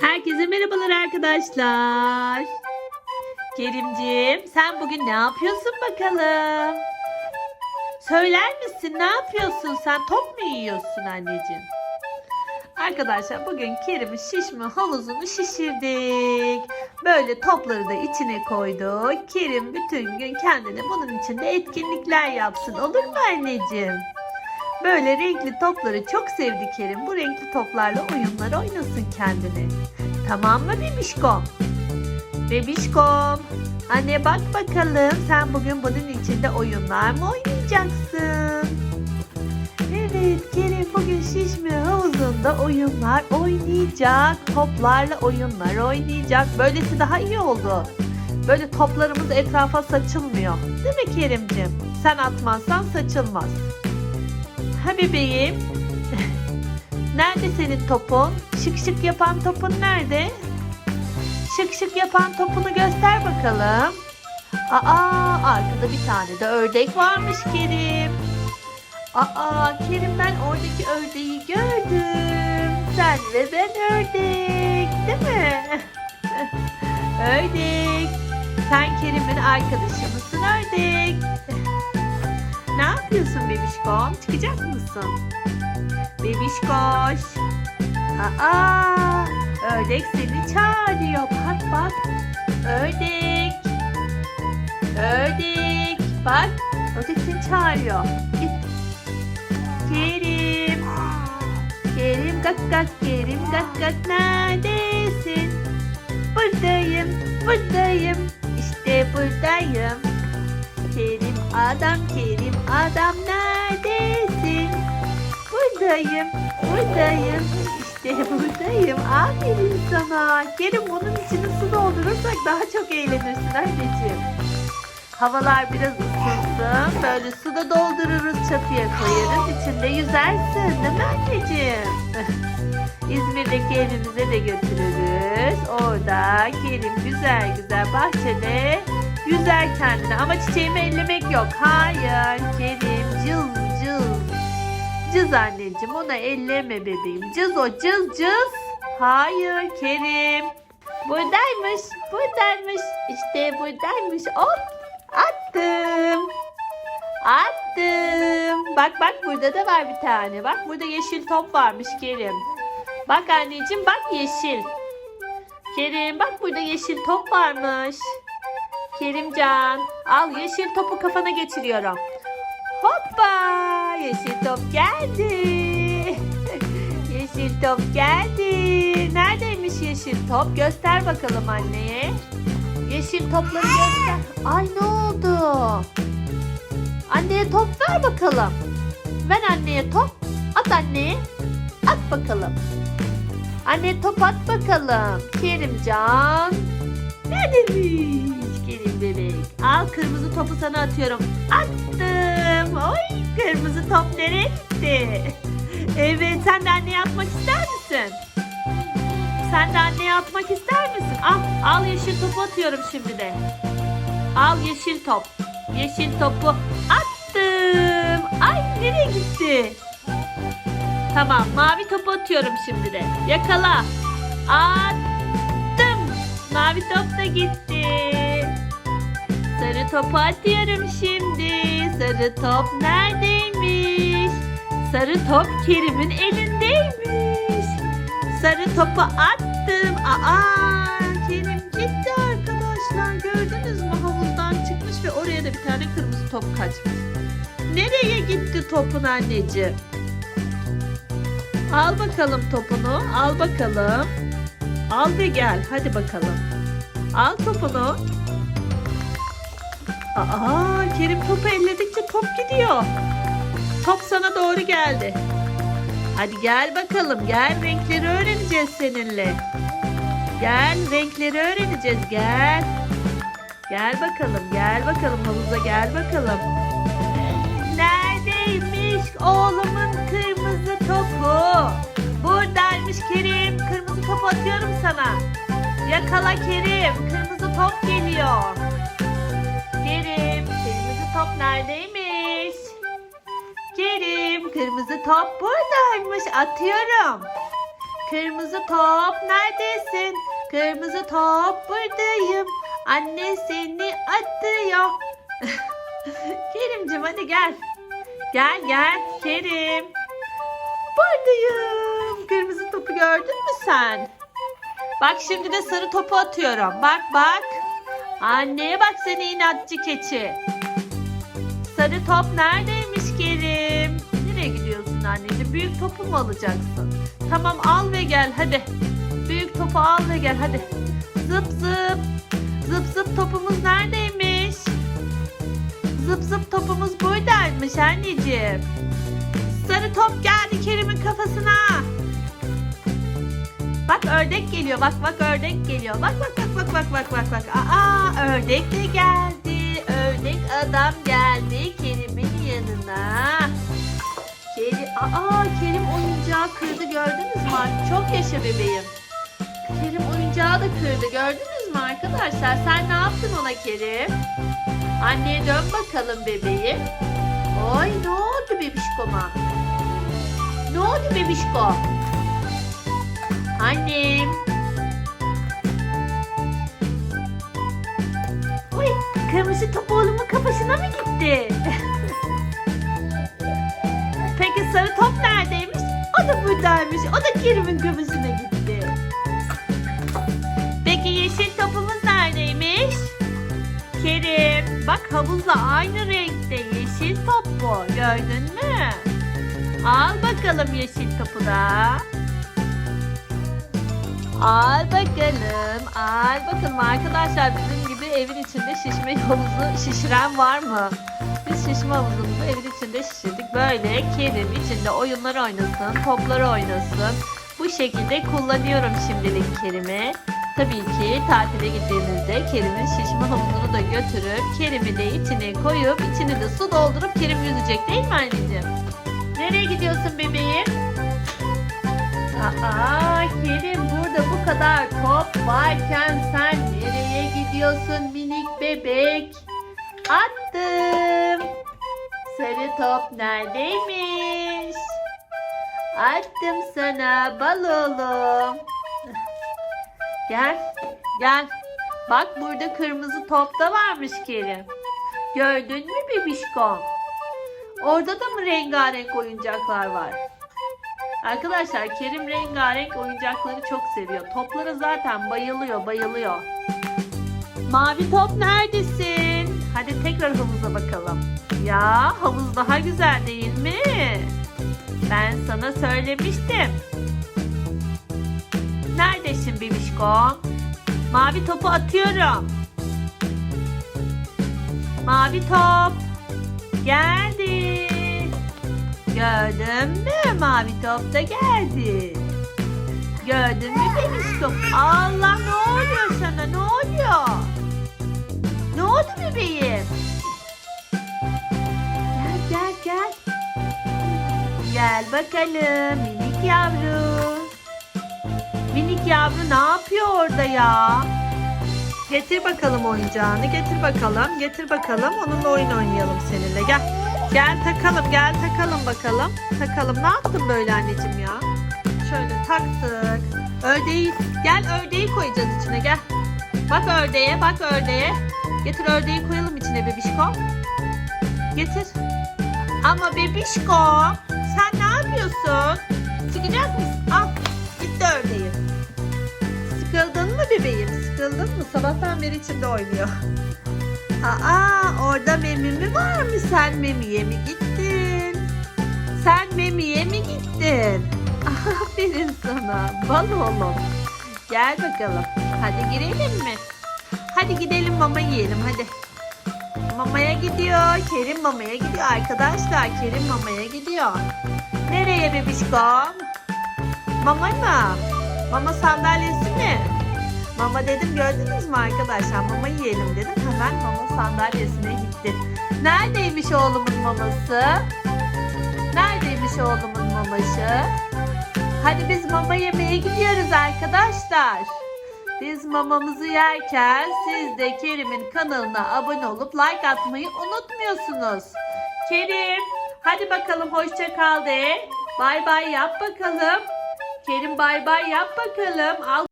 Herkese merhabalar arkadaşlar. Kerimciğim sen bugün ne yapıyorsun bakalım? Söyler misin ne yapıyorsun sen top mu yiyorsun anneciğim? Arkadaşlar bugün Kerim'in şişme havuzunu şişirdik. Böyle topları da içine koyduk. Kerim bütün gün kendine bunun içinde etkinlikler yapsın olur mu anneciğim? Böyle renkli topları çok sevdi Kerim. Bu renkli toplarla oyunlar oynasın kendine. Tamam mı bebişkom? Bebişkom. Anne bak bakalım sen bugün bunun içinde oyunlar mı oynayacaksın? Evet Kerim bugün şişme havuzunda oyunlar oynayacak. Toplarla oyunlar oynayacak. Böylesi daha iyi oldu. Böyle toplarımız etrafa saçılmıyor. Değil mi Kerimciğim? Sen atmazsan saçılmaz. Ha bebeğim. Nerede senin topun? Şık şık yapan topun nerede? Şık şık yapan topunu göster bakalım. Aa arkada bir tane de ördek varmış Kerim. Aa Kerim ben oradaki ördeği gördüm. Sen ve ben ördek değil mi? ördek. Sen Kerim'in arkadaşı mısın ördek? Ne yapıyorsun bebişkom? Çıkacak mısın? Bebişkoş. Aa, ördek seni çağırıyor. Bak bak. Ördek. Ördek. Bak. Ördek seni çağırıyor. Git. Kerim. Kerim gak gak Kerim gak gak neredesin? Buradayım, buradayım. İşte buradayım. Kerim adam, Kerim adam neredesin? Buradayım, buradayım. İşte buradayım. Aferin sana. Kerim bunun içine su doldurursak daha çok eğlenirsin anneciğim. Havalar biraz ısınsın. Böyle su da doldururuz çatıya koyarız. İçinde yüzersin değil mi anneciğim? İzmir'deki evimize de götürürüz. Orada Kerim güzel güzel bahçede yüzer kendine. Ama çiçeğimi ellemek yok. Hayır Kerim cız. Cız anneciğim ona elleme bebeğim. Cız o cız cız. Hayır Kerim. Buradaymış buradaymış. İşte buradaymış. Hop attım. Attım. Bak bak burada da var bir tane. Bak burada yeşil top varmış Kerim. Bak anneciğim bak yeşil. Kerim bak burada yeşil top varmış. Kerimcan al yeşil topu kafana geçiriyorum. Yeşil top geldi. yeşil top geldi. Neredeymiş yeşil top? Göster bakalım anneye. Yeşil topları göster. Ay ne oldu? Anneye top ver bakalım. Ver anneye top. At anneye. At bakalım. Anne top at bakalım. Kerimcan. Neredemiş Kerim bebek? Al kırmızı topu sana atıyorum. Attım. Oy kırmızı top nereye gitti? Evet sen de anneye atmak ister misin? Sen de anneye atmak ister misin? Al, al yeşil topu atıyorum şimdi de. Al yeşil top. Yeşil topu attım. Ay nereye gitti? Tamam mavi topu atıyorum şimdi de. Yakala. Attım. Mavi top da gitti. Sarı topu atıyorum şimdi. Sarı top neredeymiş? Sarı top Kerim'in elindeymiş. Sarı topu attım. Aa, Kerim gitti arkadaşlar. Gördünüz mü havuzdan çıkmış ve oraya da bir tane kırmızı top kaçmış. Nereye gitti topun anneciğim? Al bakalım topunu. Al bakalım. Al ve gel. Hadi bakalım. Al topunu. Aa, Kerim topu elledikçe top gidiyor. Top sana doğru geldi. Hadi gel bakalım. Gel renkleri öğreneceğiz seninle. Gel renkleri öğreneceğiz. Gel. Gel bakalım. Gel bakalım havuza gel bakalım. Neredeymiş oğlumun kırmızı topu? Buradaymış Kerim. Kırmızı topu atıyorum sana. Yakala Kerim. Kırmızı top geliyor. Top neredeymiş? Kerim, kırmızı top buradaymış. Atıyorum. Kırmızı top neredesin? Kırmızı top buradayım. Anne seni atıyor. Kerimcim hadi gel. Gel gel Kerim. Buradayım. Kırmızı topu gördün mü sen? Bak şimdi de sarı topu atıyorum. Bak bak. Anneye bak seni inatçı keçi. Sarı top neredeymiş Kerim? Nereye gidiyorsun anneciğim? Büyük topu mu alacaksın? Tamam al ve gel hadi. Büyük topu al ve gel hadi. Zıp zıp. Zıp zıp topumuz neredeymiş? Zıp zıp topumuz buradaymış anneciğim. Sarı top geldi Kerim'in kafasına. Bak ördek geliyor. Bak bak ördek geliyor. Bak bak bak bak bak bak bak bak. Aa ördek de geldi. Ördek adam geldi Kerim'in yanına. Kerim, aa Kerim oyuncağı kırdı gördünüz mü? Çok yaşa bebeğim. Kerim oyuncağı da kırdı gördünüz mü arkadaşlar? Sen ne yaptın ona Kerim? Anneye dön bakalım bebeğim. Oy ne oldu bebişkoma? Ne oldu bebişko? Annem. Kırmızı top oğlumun kafasına mı gitti? Peki sarı top neredeymiş? O da buradaymış. O da Kerim'in kafasına gitti. Peki yeşil topumuz neredeymiş? Kerim, bak havuzla aynı renkte yeşil top bu. Gördün mü? Al bakalım yeşil topu da. Al bakalım. Al bakalım arkadaşlar bizim evin içinde şişme havuzu şişiren var mı? Biz şişme havuzumuzu evin içinde şişirdik. Böyle kedim içinde oyunlar oynasın, toplar oynasın. Bu şekilde kullanıyorum şimdilik Kerim'i. Tabii ki tatile gittiğimizde Kerim'in şişme havuzunu da götürüp Kerim'i de içine koyup içini de su doldurup Kerim yüzecek değil mi anneciğim? Nereye gidiyorsun bebeğim? Aa Kerim burada bu kadar top varken sen gidiyorsun minik bebek? Attım. Sarı top neredeymiş? Attım sana bal oğlum. Gel, gel. Bak burada kırmızı top da varmış Kerim. Gördün mü bebişkom? Orada da mı rengarenk oyuncaklar var? Arkadaşlar Kerim rengarenk oyuncakları çok seviyor. Toplara zaten bayılıyor, bayılıyor. Mavi top neredesin? Hadi tekrar havuza bakalım. Ya havuz daha güzel değil mi? Ben sana söylemiştim. Neredesin bebişko? Mavi topu atıyorum. Mavi top. Geldi. Gördün mü? Mavi top da geldi. Gördün mü bebişkom? Allah ne oluyor sana? Ne oluyor? Oldu bebeğim? Gel gel gel. Gel bakalım minik yavru. Minik yavru ne yapıyor orada ya? Getir bakalım oyuncağını. Getir bakalım. Getir bakalım. Onunla oyun oynayalım seninle. Gel. Gel takalım. Gel takalım bakalım. Takalım. Ne yaptın böyle anneciğim ya? Şöyle taktık. Ördeği. Gel ördeği koyacağız içine. Gel. Bak ördeğe. Bak ördeğe. Getir ördeği koyalım içine bebişko. Getir. Ama bebişko. Sen ne yapıyorsun? Çıkacak mısın? Al. Gitti ördeğin. Sıkıldın mı bebeğim? Sıkıldın mı? Sabahtan beri içinde oynuyor. Aa orada memi mi var mı? Sen memiye mi gittin? Sen memiye mi gittin? Aferin sana. Bal oğlum. Gel bakalım. Hadi girelim mi? Hadi gidelim mama yiyelim hadi. Mamaya gidiyor. Kerim mamaya gidiyor arkadaşlar. Kerim mamaya gidiyor. Nereye bebişkom? Mama mı? Mama sandalyesi mi? Mama dedim gördünüz mü arkadaşlar? Mama yiyelim dedim. Hemen mama sandalyesine gitti. Neredeymiş oğlumun maması? Neredeymiş oğlumun maması? Hadi biz mama yemeye gidiyoruz arkadaşlar. Biz mamamızı yerken siz de Kerim'in kanalına abone olup like atmayı unutmuyorsunuz. Kerim hadi bakalım hoşça kal de. Bay bay yap bakalım. Kerim bay bay yap bakalım. Al